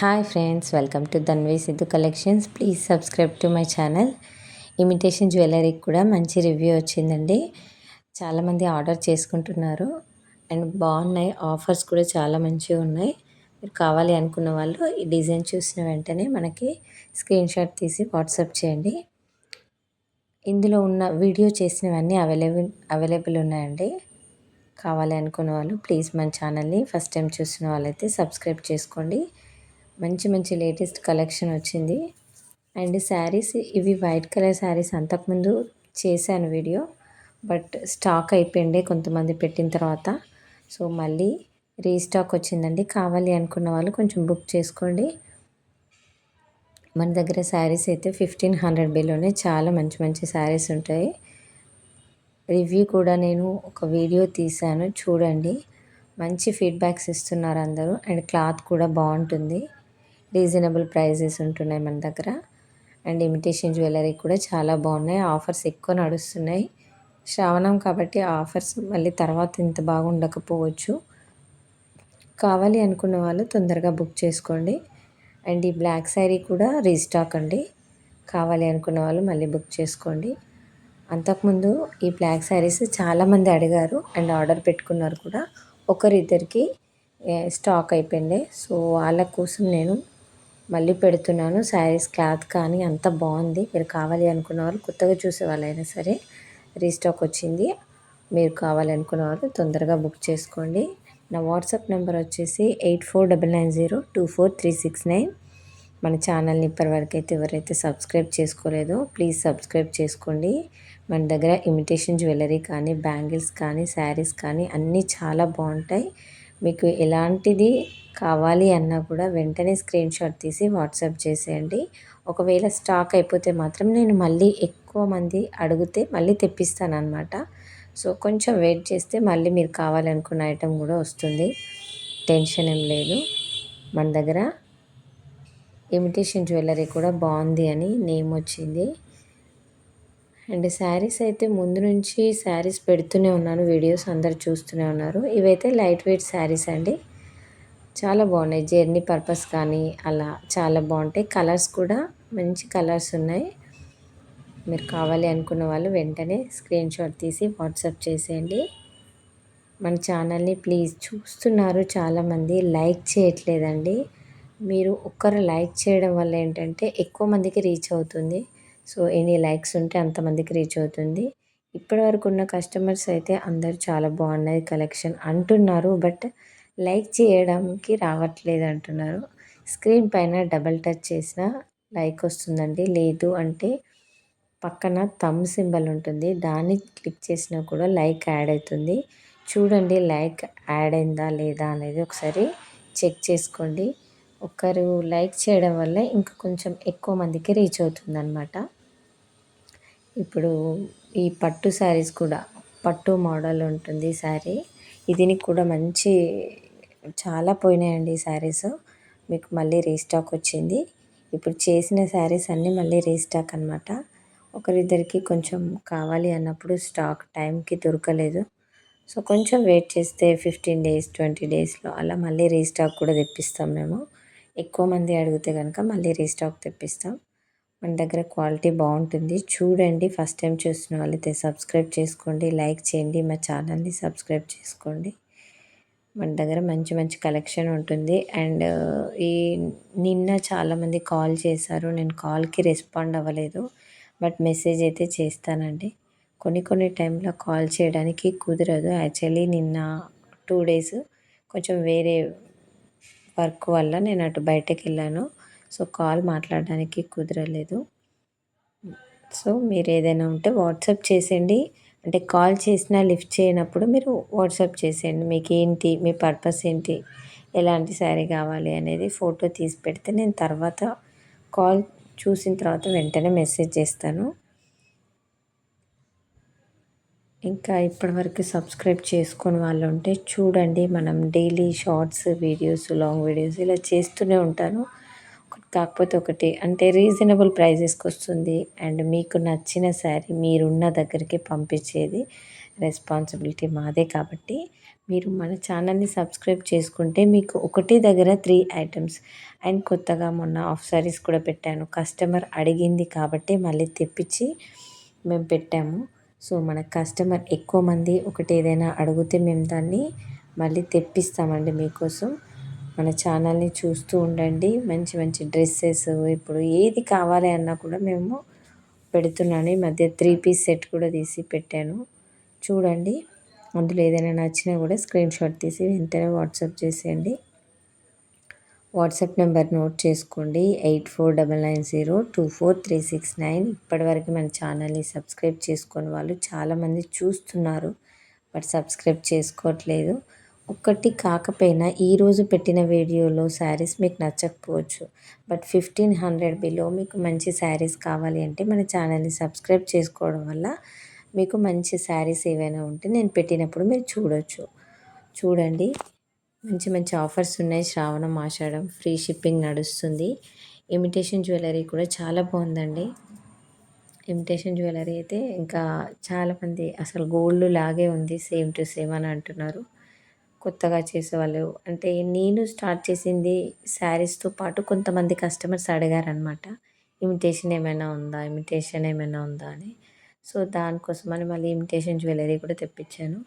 Hi friends welcome to Dhanvi Siddhu collections please subscribe to my channel imitation జ్యువెలరీకి కూడా మంచి review వచ్చిందండి. చాలామంది order చేసుకుంటున్నారు. అండ్ బాగున్నాయి. ఆఫర్స్ కూడా చాలా మంచిగా ఉన్నాయి. మీరు కావాలి అనుకున్న వాళ్ళు ఈ డిజైన్ చూసిన వెంటనే మనకి స్క్రీన్ షాట్ తీసి వాట్సాప్ చేయండి. ఇందులో ఉన్న వీడియో చేసినవన్నీ అవైలబుల్ అవైలబుల్ ఉన్నాయండి. కావాలి అనుకున్న వాళ్ళు ప్లీజ్ మన ఛానల్ని ఫస్ట్ టైం చూసిన వాళ్ళైతే సబ్స్క్రైబ్ చేసుకోండి. మంచి మంచి లేటెస్ట్ కలెక్షన్ వచ్చింది. అండ్ శారీస్ ఇవి వైట్ కలర్ శారీస్ అంతకుముందు చేశాను వీడియో బట్ స్టాక్ అయిపోయిండే కొంతమంది పెట్టిన తర్వాత. సో మళ్ళీ రీస్టాక్ వచ్చిందండి. కావాలి అనుకున్న వాళ్ళు కొంచెం బుక్ చేసుకోండి. మన దగ్గర శారీస్ అయితే ఫిఫ్టీన్ హండ్రెడ్ బిలోనే చాలా మంచి మంచి శారీస్ ఉంటాయి. రివ్యూ కూడా నేను ఒక వీడియో తీశాను. చూడండి. మంచి ఫీడ్బ్యాక్స్ ఇస్తున్నారు అందరూ. అండ్ క్లాత్ కూడా బాగుంటుంది. రీజనబుల్ ప్రైజెస్ ఉంటున్నాయి మన దగ్గర. అండ్ ఇమిటేషన్ జ్యువెలరీ కూడా చాలా బాగున్నాయి. ఆఫర్స్ ఎక్కువ నడుస్తున్నాయి. శ్రావణం కాబట్టి ఆఫర్స్ మళ్ళీ తర్వాత ఇంత బాగుండకపోవచ్చు కావాలి అనుకున్న వాళ్ళు తొందరగా బుక్ చేసుకోండి. అండ్ ఈ బ్లాక్ శారీ కూడా రీస్టాక్ అండి. కావాలి అనుకున్న వాళ్ళు మళ్ళీ బుక్ చేసుకోండి. అంతకుముందు ఈ బ్లాక్ శారీస్ చాలామంది అడిగారు. అండ్ ఆర్డర్ పెట్టుకున్నారు కూడా. ఒకరిద్దరికి స్టాక్ అయిపోయింది. సో వాళ్ళ కోసం నేను మళ్ళీ పెడుతున్నాను. శారీస్ క్లాత్ కానీ అంత బాగుంది. మీరు కావాలి అనుకున్న వాళ్ళు కొత్తగా చూసే వాళ్ళైనా సరే రీస్టాక్ వచ్చింది. మీరు కావాలనుకున్న వాళ్ళు తొందరగా బుక్ చేసుకోండి. నా వాట్సాప్ నెంబర్ వచ్చేసి eight four double nine zero two four three six nine. మన ఛానల్ని ఇప్పటివరకు అయితే ఎవరైతే సబ్స్క్రైబ్ చేసుకోలేదో ప్లీజ్ సబ్స్క్రైబ్ చేసుకోండి. మన దగ్గర ఇమిటేషన్ జ్యువెలరీ కానీ బ్యాంగిల్స్ కానీ శారీస్ కానీ అన్నీ చాలా బాగుంటాయి. మీకు ఎలాంటిది కావాలి అన్నా కూడా వెంటనే స్క్రీన్ షాట్ తీసి వాట్సాప్ చేసేయండి. ఒకవేళ స్టాక్ అయిపోతే మాత్రం నేను మళ్ళీ ఎక్కువ మంది అడిగితే మళ్ళీ తెప్పిస్తాను అనమాట సో కొంచెం వెయిట్ చేస్తే మళ్ళీ మీరు కావాలనుకున్న ఐటెం కూడా వస్తుంది. టెన్షన్ ఏం లేదు. మన దగ్గర ఇమిటేషన్ జ్యువెలరీ కూడా బాగుంది అని నేమ్ వచ్చింది. అండ్ శారీస్ అయితే ముందు నుంచి శారీస్ పెడుతూనే ఉన్నాను. వీడియోస్ అందరు చూస్తూనే ఉన్నారు. ఇవైతే లైట్ వెయిట్ శారీస్ అండి. చాలా బాగున్నాయి. జర్నీ పర్పస్ కానీ అలా చాలా బాగుంటాయి. కలర్స్ కూడా మంచి కలర్స్ ఉన్నాయి. మీరు కావాలి అనుకున్న వాళ్ళు వెంటనే స్క్రీన్ షాట్ తీసి వాట్సాప్ చేసేయండి. మన ఛానల్ని ప్లీజ్ చూస్తున్నారు చాలామంది. లైక్ చేయట్లేదండి. మీరు ఒక్కరు లైక్ చేయడం వల్ల ఏంటంటే ఎక్కువ మందికి రీచ్ అవుతుంది. సో ఎన్ని లైక్స్ ఉంటే అంతమందికి రీచ్ అవుతుంది. ఇప్పటివరకు ఉన్న కస్టమర్స్ అయితే అందరు చాలా బాగున్నది కలెక్షన్ అంటున్నారు. బట్ లైక్ చేయడానికి రావట్లేదు అంటున్నారు. స్క్రీన్ పైన డబల్ టచ్ చేసిన లైక్ వస్తుందండి. లేదు అంటే పక్కన థమ్ సింబల్ ఉంటుంది. దాన్ని క్లిక్ చేసినా కూడా లైక్ యాడ్ అవుతుంది. చూడండి లైక్ యాడ్ అయిందా లేదా అనేది ఒకసారి చెక్ చేసుకోండి. ఒకరు లైక్ చేయడం వల్ల ఇంకా కొంచెం ఎక్కువ మందికి రీచ్ అవుతుంది అనమాట ఇప్పుడు ఈ పట్టు శారీస్ కూడా పట్టు మోడల్ ఉంటుంది శారీ. ఇది కూడా మంచి చాలా పోయినాయండి శారీస్. మీకు మళ్ళీ రీస్టాక్ వచ్చింది. ఇప్పుడు చేసిన శారీస్ అన్నీ మళ్ళీ రీస్టాక్ అనమాట ఒకరిద్దరికి కొంచెం కావాలి అన్నప్పుడు స్టాక్ టైంకి దొరకలేదు. సో కొంచెం వెయిట్ చేస్తే ఫిఫ్టీన్ డేస్ ట్వంటీ డేస్లో అలా మళ్ళీ రీస్టాక్ కూడా తెప్పిస్తాం మేము. ఎక్కువ మంది అడిగితే కనుక మళ్ళీ రీస్టాక్ తెప్పిస్తాం. మన దగ్గర క్వాలిటీ బాగుంటుంది. చూడండి ఫస్ట్ టైం చూస్తున్న వాళ్ళైతే సబ్స్క్రైబ్ చేసుకోండి లైక్ చేయండి మా ఛానల్ని సబ్స్క్రైబ్ చేసుకోండి. మన దగ్గర మంచి మంచి కలెక్షన్ ఉంటుంది. అండ్ ఈ నిన్న చాలామంది కాల్ చేశారు. నేను కాల్కి రెస్పాండ్ అవ్వలేదు. బట్ మెసేజ్ అయితే చేస్తానండి. కొన్ని కొన్ని టైంలో కాల్ చేయడానికి కుదరదు. యాక్చువల్లీ నిన్న టూ డేస్ కొంచెం వేరే వర్క్ వల్ల నేను అటు బయటకు వెళ్ళాను సో కాల్ మాట్లాడడానికి కుదరలేదు. సో మీరు ఏదైనా ఉంటే వాట్సాప్ చేసేయండి. అంటే కాల్ చేసినా లిఫ్ట్ చేయనప్పుడు మీరు వాట్సాప్ చేసేయండి. మీకు ఏంటి మీ పర్పస్ ఏంటి ఎలాంటి శారీ కావాలి అనేది ఫోటో తీసి పెడితే నేను తర్వాత కాల్ చూసిన తర్వాత వెంటనే మెసేజ్ చేస్తాను. ఇంకా ఇప్పటివరకు సబ్స్క్రైబ్ చేసుకుని వాళ్ళు ఉంటే చూడండి. మనం daily shorts videos long videos ఇలా చేస్తూనే ఉంటాను. కాకపోతే ఒకటి అంటే రీజనబుల్ ప్రైజెస్కి వస్తుంది. అండ్ మీకు నచ్చిన శారీ మీరున్న దగ్గరికి పంపించేది రెస్పాన్సిబిలిటీ మాదే కాబట్టి మీరు మన ఛానల్ని సబ్స్క్రైబ్ చేసుకుంటే మీకు ఒకటి దగ్గర త్రీ ఐటమ్స్ అండ్ కొత్తగా మొన్న ఆఫ్ సారీస్ కూడా పెట్టాను. కస్టమర్ అడిగింది కాబట్టి మళ్ళీ తెప్పించి మేము పెట్టాము. సో మన కస్టమర్ ఎక్కువ మంది ఒకటి ఏదైనా అడిగితే మేము దాన్ని మళ్ళీ తెప్పిస్తామండి మీకోసం. మన ఛానల్ని చూస్తూ ఉండండి. మంచి మంచి డ్రెస్సెస్ ఇప్పుడు ఏది కావాలి అన్నా కూడా మేము పెడుతున్నాను. ఈ మధ్య త్రీ పీస్ సెట్ కూడా తీసి పెట్టాను. చూడండి. అందులో ఏదైనా నచ్చినా కూడా స్క్రీన్ షాట్ తీసి వెంటనే వాట్సాప్ చేసేయండి. వాట్సాప్ నెంబర్ నోట్ చేసుకోండి. Eight four double nine zero two four three six nine. ఇప్పటివరకు మన ఛానల్ని సబ్స్క్రైబ్ చేసుకుని వాళ్ళు చాలామంది చూస్తున్నారు. బట్ సబ్స్క్రైబ్ చేసుకోవట్లేదు. ఒక్కటి కాకపోయినా ఈరోజు పెట్టిన వీడియోలో శారీస్ మీకు నచ్చకపోవచ్చు. బట్ ఫిఫ్టీన్ హండ్రెడ్ బిలో మీకు మంచి శారీస్ కావాలి అంటే మన ఛానల్ని సబ్స్క్రైబ్ చేసుకోవడం వల్ల మీకు మంచి శారీస్ ఏవైనా ఉంటే నేను పెట్టినప్పుడు మీరు చూడొచ్చు. చూడండి. మంచి మంచి ఆఫర్స్ ఉన్నాయి. శ్రావణం ఆషాఢం ఫ్రీ షిప్పింగ్ నడుస్తుంది. ఇమిటేషన్ జ్యువెలరీ కూడా చాలా బాగుందండి. ఇమిటేషన్ జ్యువెలరీ అయితే ఇంకా చాలామంది అసలు గోల్డ్ లాగే ఉంది. సేమ్ టు సేమ్ అని అంటున్నారు. కొత్తగా చేసేవాళ్ళు అంటే నేను స్టార్ట్ చేసింది శారీస్తో పాటు కొంతమంది కస్టమర్స్ అడిగారనమాట ఇమిటేషన్ ఏమైనా ఉందా? ఇమిటేషన్ ఏమైనా ఉందా అని. సో దానికోసమని మళ్ళీ ఇమిటేషన్ జ్యువెలరీ కూడా తెప్పించాను.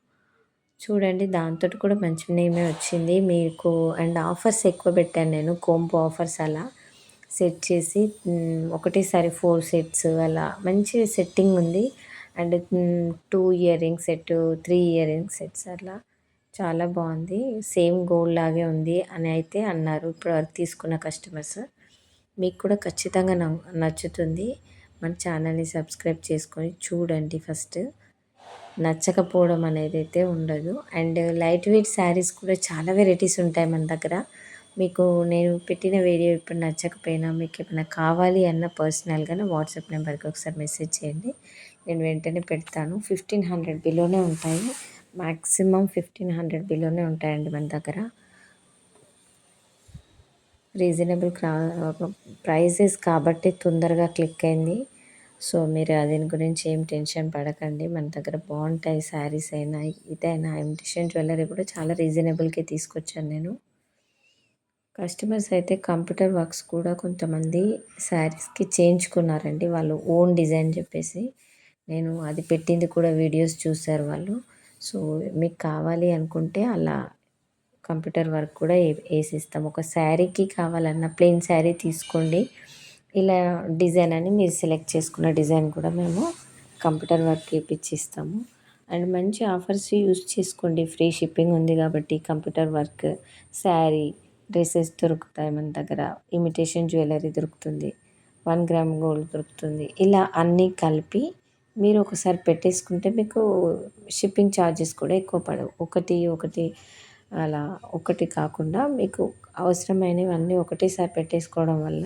చూడండి దాంతో కూడా మంచి నేమే వచ్చింది. మీకు అండ్ ఆఫర్స్ ఎక్కువ పెట్టాను నేను కోంబో ఆఫర్స్ అలా. సెట్ చేసి ఒకటేసారి ఫోర్ సెట్స్ అలా. మంచి సెట్టింగ్ ఉంది. And two earring set three earring sets అలా. చాలా బాగుంది. సేమ్ గోల్డ్ లాగే ఉంది అని అయితే అన్నారు ఇప్పుడు తీసుకున్న కస్టమర్స్. మీకు కూడా ఖచ్చితంగా నచ్చుతుంది. మన ఛానల్ని సబ్స్క్రైబ్ చేసుకొని చూడండి ఫస్ట్. నచ్చకపోవడం అనేది అయితే ఉండదు. అండ్ లైట్ వెయిట్ శారీస్ కూడా చాలా వెరైటీస్ ఉంటాయి మన దగ్గర. మీకు నేను పెట్టిన వీడియో ఇప్పుడు నచ్చకపోయినా మీకు ఏమైనా కావాలి అన్న పర్సనల్గా వాట్సాప్ నెంబర్కి ఒకసారి మెసేజ్ చేయండి. నేను వెంటనే పెడతాను. ఫిఫ్టీన్ హండ్రెడ్ బిలోనే ఉంటాయి. మ్యాక్సిమం ఫిఫ్టీన్ హండ్రెడ్ బిలోనే ఉంటాయండి మన దగ్గర. రీజనబుల్ ప్రైజెస్ కాబట్టి తొందరగా క్లిక్ అయింది. సో మీరు దీని గురించి ఏం టెన్షన్ పడకండి. మన దగ్గర బాగుంటాయి శారీస్ అయినా ఇదైనా ఇమిటేషన్ జ్యువెలరీ కూడా చాలా రీజనబుల్కి తీసుకొచ్చాను నేను. కస్టమర్స్ అయితే కంప్యూటర్ వర్క్స్ కూడా కొంతమంది శారీస్కి చేయించుకున్నారండి. వాళ్ళు ఓన్ డిజైన్ చెప్పేసి నేను అది పెట్టింది కూడా వీడియోస్ చూశారు వాళ్ళు. సో మీకు కావాలి అనుకుంటే అలా కంప్యూటర్ వర్క్ కూడా వేసిస్తాం. ఒక శారీకి కావాలన్న ప్లెయిన్ శారీ తీసుకోండి. ఇలా డిజైన్ అని మీరు సెలెక్ట్ చేసుకున్న డిజైన్ కూడా మేము కంప్యూటర్ వర్క్ వేయించిస్తాము అండ్ మంచి ఆఫర్స్ యూస్ చేసుకోండి. ఫ్రీ షిప్పింగ్ ఉంది కాబట్టి కంప్యూటర్ వర్క్ శారీ డ్రెస్సెస్ దొరుకుతాయి మన దగ్గర. ఇమిటేషన్ జ్యువెలరీ దొరుకుతుంది. వన్ గ్రామ్ గోల్డ్ దొరుకుతుంది. ఇలా అన్నీ కలిపి మీరు ఒకసారి పెట్టేసుకుంటే మీకు షిప్పింగ్ ఛార్జెస్ కూడా ఎక్కువ పడవు. ఒకటి ఒకటి అలా ఒకటి కాకుండా మీకు అవసరమైనవన్నీ ఒకటేసారి పెట్టేసుకోవడం వల్ల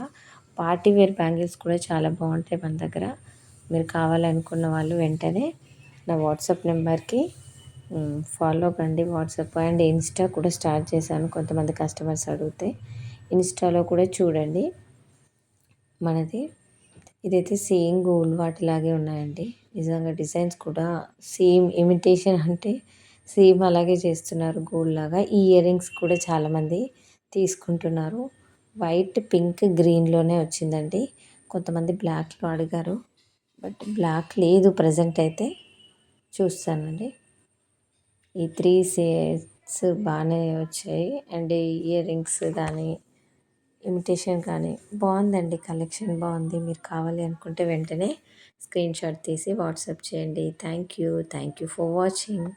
పార్టీ వేర్ బ్యాంగిల్స్ కూడా చాలా బాగుంటాయి మన దగ్గర. మీరు కావాలనుకున్న వాళ్ళు వెంటనే నా వాట్సాప్ నెంబర్కి ఫాలో కండి వాట్సాప్ అండ్ ఇన్స్టా కూడా స్టార్ట్ చేశాను కొంతమంది కస్టమర్స్ అడిగితే. ఇన్స్టాలో కూడా చూడండి. మనది ఇదైతే సేమ్ గోల్డ్ వాటిలాగే ఉన్నాయండి. నిజంగా డిజైన్స్ కూడా సేమ్ ఇమిటేషన్ అంటే సేమ్ అలాగే చేస్తున్నారు గోల్డ్ లాగా. ఈ ఇయర్ రింగ్స్ కూడా చాలామంది తీసుకుంటున్నారు. వైట్ పింక్ గ్రీన్లోనే వచ్చిందండి. కొంతమంది బ్లాక్లో అడిగారు. బట్ బ్లాక్ లేదు ప్రజెంట్ అయితే. చూస్తానండి. ఈ త్రీ సేట్స్ బాగానే వచ్చాయి. అండ్ ఇయర్ రింగ్స్ కానీ ఇమిటేషన్ కానీ బాగుందండి. కలెక్షన్ బాగుంది. మీరు కావాలి అనుకుంటే వెంటనే స్క్రీన్ షాట్ తీసి వాట్సాప్ చేయండి. Thank you thank you for watching